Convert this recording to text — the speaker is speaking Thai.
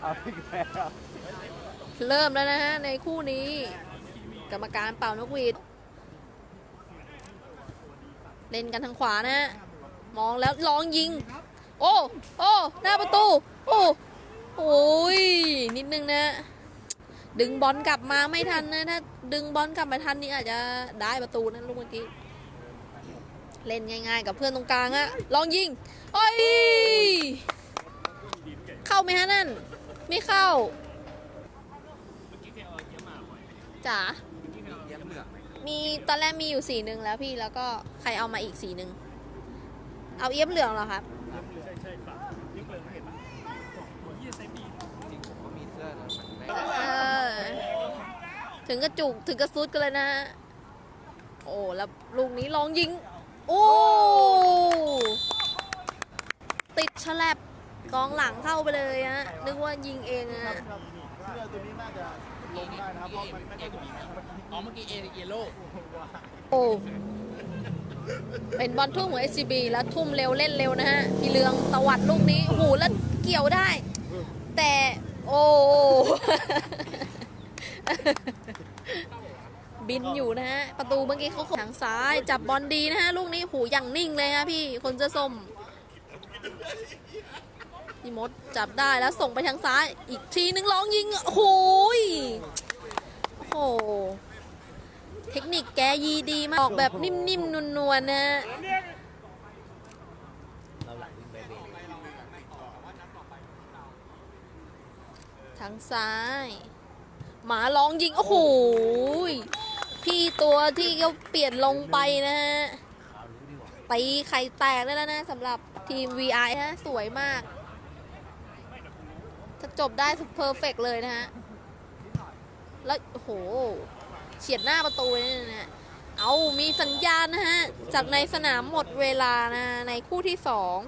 เอาอีกแล้วเริ่มแล้วนะฮะ ในคู่นี้ กรรมการเป่านกหวีด เล่นกันทางขวานะฮะ มองแล้วลองยิง โอ้ โอ้ หน้าประตู โอ้โอ้ย นิดนึงนะ ดึงบอลกลับมาไม่ทันนะ ถ้าดึงบอลกลับมาทันนี่อาจจะได้ประตูนะลูกเมื่อกี้ เล่นง่ายๆ กับเพื่อนตรงกลางฮะลองยิงโอ้ยเข้าไหมฮะนั่น ไม่เข้าจ๋ามีตอนแรกมีอยู่สีหนึ่งแล้วพี่แล้วก็ใครเอามาอีกสีหนึ่งเอาเอี้ยมเหลืองเหรอครับจริงผมก็มีเสื้อนะถึงกระจุกถึงกระซุดกันเลยนะ โอ้แล้วลูกนี้ลองยิง โอ้ติดฉลับกองหลังเข้าไปเลยฮะนึกว่ายิงเองอะเสื้อตัวนี้น่าจะลงได้นะครับเพราะมันไม่ได้อ๋อเมื่อกี้เอเยโลโอ้เป็นบอลทุ่มของ SCB แล้วทุ่มเร็วเล่นเร็วนะฮะพี่เลืองตวัดลูกนี้โอ้โหแล้วเกี่ยวได้ แต่โอ้ บินอยู่นะฮะ ประตูเมื่อกี้เขาขทางซ้าย จับบอลดีนะฮะ ลูกนี้หูอย่างนิ่งเลยฮะพี่ คนเสื้อส้มพี่มดจับได้แล้วส่งไปทางซ้าย อีกทีนึงร้องยิงโอ้โหยโอ้โห เทคนิคแกยีดีมากออกแบบนิ่มๆ นวลๆนะฮะเราหลังวิ่งไปเบรกทางซ้าย หมาร้องยิง โอ้โห พี่ตัวที่เขาเปลี่ยนลงไปนะฮะเอารู้ดีกว่าตีไข่แตกได้แล้วนะสำหรับทีม VI ฮะสวยมากถ้าจบได้สุดเพอร์เฟกเลยนะฮะ แล้วโอ้โหเฉียดหน้าประตูเลยนะฮะ เอามีสัญญาณนะฮะ จากในสนามหมดเวลานะในคู่ที่สอง